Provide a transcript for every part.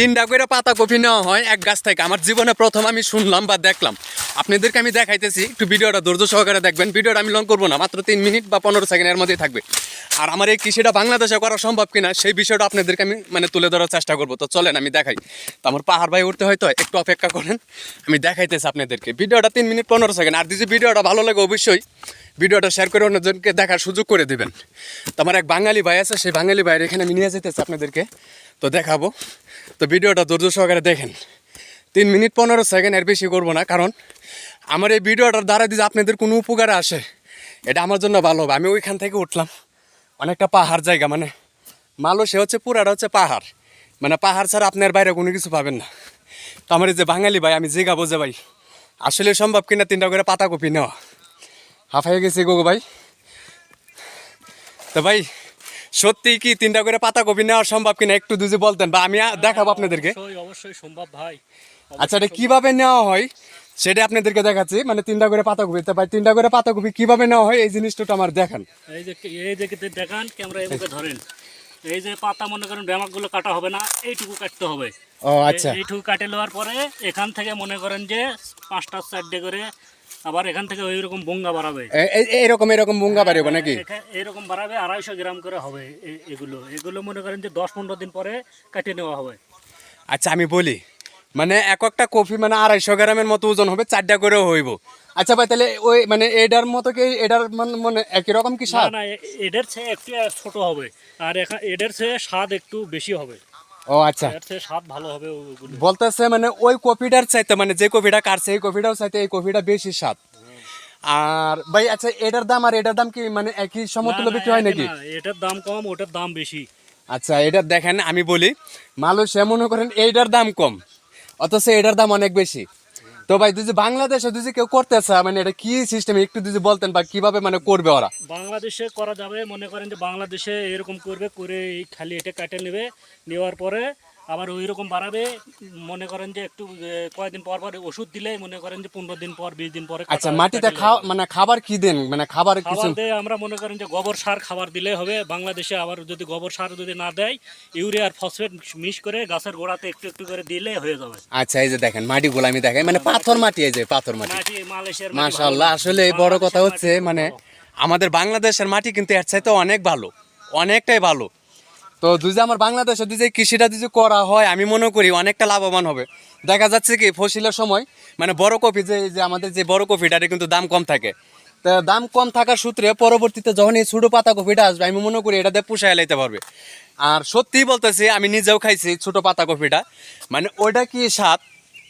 তিনটা করে পাতা কপি নেওয়া হয় এক গাছ থেকে। আমার জীবনে প্রথম আমি শুনলাম বা দেখলাম। আপনাদেরকে আমি দেখাইতেছি, একটু ভিডিওটা ধৈর্য সহকারে দেখবেন। ভিডিওটা আমি লং করব না, মাত্র তিন মিনিট বা পনেরো সেকেন্ডের মধ্যেই থাকবে। আর আমার এই কৃষিটা বাংলাদেশে করা সম্ভব কিনা, সেই বিষয়টা আপনাদেরকে আমি মানে তুলে ধরার চেষ্টা করব। তো চলেন, আমি দেখাই। তো আমার পাহাড় ভাই উঠতে হয়তো একটু অপেক্ষা করেন, আমি দেখাইতেছি আপনাদেরকে। ভিডিওটা তিন মিনিট পনেরো সেকেন্ড। আর যদি ভিডিওটা ভালো লাগে, অবশ্যই ভিডিওটা শেয়ার করে অন্যজনকে দেখার সুযোগ করে দেবেন। তো আমার এক বাঙালি ভাই আছে, সেই বাঙালি ভাইয়ের এখানে আমি নিয়ে যেতেছি আপনাদেরকে। তো দেখাবো। তো ভিডিওটা ধৈর্য সহকারে দেখেন। তিন মিনিট পনেরো সেকেন্ড এর বেশি করব না, কারণ আমার এই ভিডিওটার দ্বারা যদি আপনাদের কোনো উপকার আসে, এটা আমার জন্য ভালো হবে। আমি ওইখান থেকে উঠলাম। অনেকটা পাহাড় জায়গা মানে মালয়েশিয়া হচ্ছে পুরাটা হচ্ছে পাহাড়। মানে পাহাড় ছাড়া আপনার বাইরে কোনো কিছু পাবেন না। তো আমার এই যে বাঙালি ভাই, আমি জিগাবো যে ভাই, আসলে সম্ভব কিনা তিনটা করে পাতা কপি নেওয়া? হাফাই গেছে গো ভাই। তো ভাই সত্যি কি তিনটা করে পাতা কপি নেওয়া সম্ভব কিনা একটু দুজি বলতেন বা আমি দেখাবো আপনাদেরকে। অবশ্যই সম্ভব ভাই। আচ্ছা এটা কীভাবে নেওয়া হয় সেটা আপনাদেরকে দেখাচ্ছি। মানে তিনটা করে পাতা কপি। ভাই তিনটা করে পাতা কপি কীভাবে নেওয়া হয় এই জিনিসটা আমার দেখান। এই যে এই যে দেখান ক্যামেরা এমুকে ধরেন। এই যে পাতা মনে করেন ব্যামাকগুলো কাটা হবে না এইটুকু কাটতে হবে। ও আচ্ছা। এইটুকু কাটে নেওয়ার পরে এখান থেকে মনে করেন যে পাঁচটা চারটে করে আবার এখান থেকে ওই রকম বঙ্গা বাড়াবে। এরকম বুঙ্গা পারিব নাকি? এরকম বাড়াবে আড়াইশো গ্রাম করে হবে এগুলো। এগুলো মনে করেন যে দশ পনেরো দিন পরে কাটে নেওয়া হবে। আচ্ছা আমি বলি মানে এক একটা কফি মানে আড়াইশো গ্রামের মতো ওজন হবে চারটা করেও হইব। আচ্ছা ভাই তাহলে ওই মানে এটার মতো কি এটার মান- একই রকম কি স্বাদ? না এ- এদের চেয়ে একটু ছোট হবে আর এদের চেয়ে স্বাদ একটু বেশি হবে। ও আচ্ছা। স্বাদ ভালো হবে বলতেছে মানে ওই কপিটার চাইতে মানে যে কপিটা কাটছে এই কপিটাও চাইতে এই কপিটা বেশি স্বাদ। আর ভাই আচ্ছা এটার দাম আর এটার দাম কি মানে একই সমতুল্য বিক্রি হয় নাকি? এটার দাম কম ওটার দাম বেশি। আচ্ছা এটা দেখেন আমি বলি মানুষ মনে করেন এইটার দাম কম অথচ এটার দাম অনেক বেশি। তো ভাই যদি বাংলাদেশে যদি কেউ করতেছে মানে এটা কি সিস্টেম একটু যদি বলতেন বা কীভাবে মানে করবে ওরা? বাংলাদেশে করা যাবে, মনে করেন যে বাংলাদেশে এরকম করবে, করে এই খালি এটা কাটে নেবে, নেওয়ার পরে আবার ওই রকম বাড়াবে মনে করেন যে একটু কয়েকদিন পর পর ওষুধ দিলে মনে করেন যে পনেরো দিন পর বিশ দিন পরে আচ্ছা মাটিতে খাওয়া মানে খাবার কি দেন? মানে খাবার কিছু খাবার দিয়ে আমরা মনে করেন যে গোবর সার খাবার দিলে হবে। বাংলাদেশে আবার যদি গোবর সার যদি না দেয় ইউরিয়া আর ফসফেট মিশ করে গাছের গোড়াতে একটু একটু করে দিলে হয়ে যাবে। আচ্ছা এই যে দেখেন মাটি গোলামি দেখাই। মানে পাথর মাটি এই যে পাথর মাটি। মাশাআল্লাহ আসলে বড় কথা হচ্ছে মানে আমাদের বাংলাদেশের মাটি কিন্তু এর চাইতে অনেক ভালো। অনেকটাই ভালো। তো যে আমার বাংলাদেশে যদি এই কৃষিটা যদি করা হয়, আমি মনে করি অনেকটা লাভবান হবে। দেখা যাচ্ছে কি, ফসিলের সময় মানে বড় কফি যে যে আমাদের যে বড় কফিটার কিন্তু দাম কম থাকে। তা দাম কম থাকার সূত্রে পরবর্তীতে যখন এই ছোটো পাতা কফিটা আসবে, আমি মনে করি এটাতে পুষায় লাইতে পারবে। আর সত্যিই বলতেছি, আমি নিজেও খাইছি ছোটো পাতা কফিটা মানে ওইটা কি স্বাদ?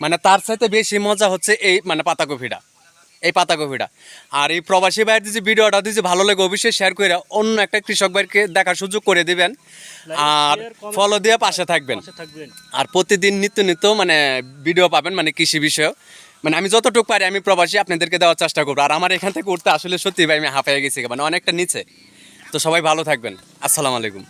মানে তার চাইতে বেশি মজা হচ্ছে এই মানে পাতা কফিটা এই পাতাকপিটা। আর এই প্রবাসী ভাইয়ের যে ভিডিওটা যদি ভালো লাগে অবশ্যই শেয়ার করে অন্য একটা কৃষক ভাইকে দেখার সুযোগ করে দিবেন। আর ফলো দিয়ে পাশে থাকবেন। আর প্রতিদিন নিত্য নিত্য মানে ভিডিও পাবেন মানে কৃষি বিষয়ে। মানে আমি যতটুকু পারি আমি প্রবাসী আপনাদেরকে দেওয়ার চেষ্টা করব। আর আমার এখান থেকে উঠতে আসলে সত্যি ভাই আমি হাঁপাইয়া গেছি মানে অনেকটা নিচে। তো সবাই ভালো থাকবেন। আসসালামু আলাইকুম।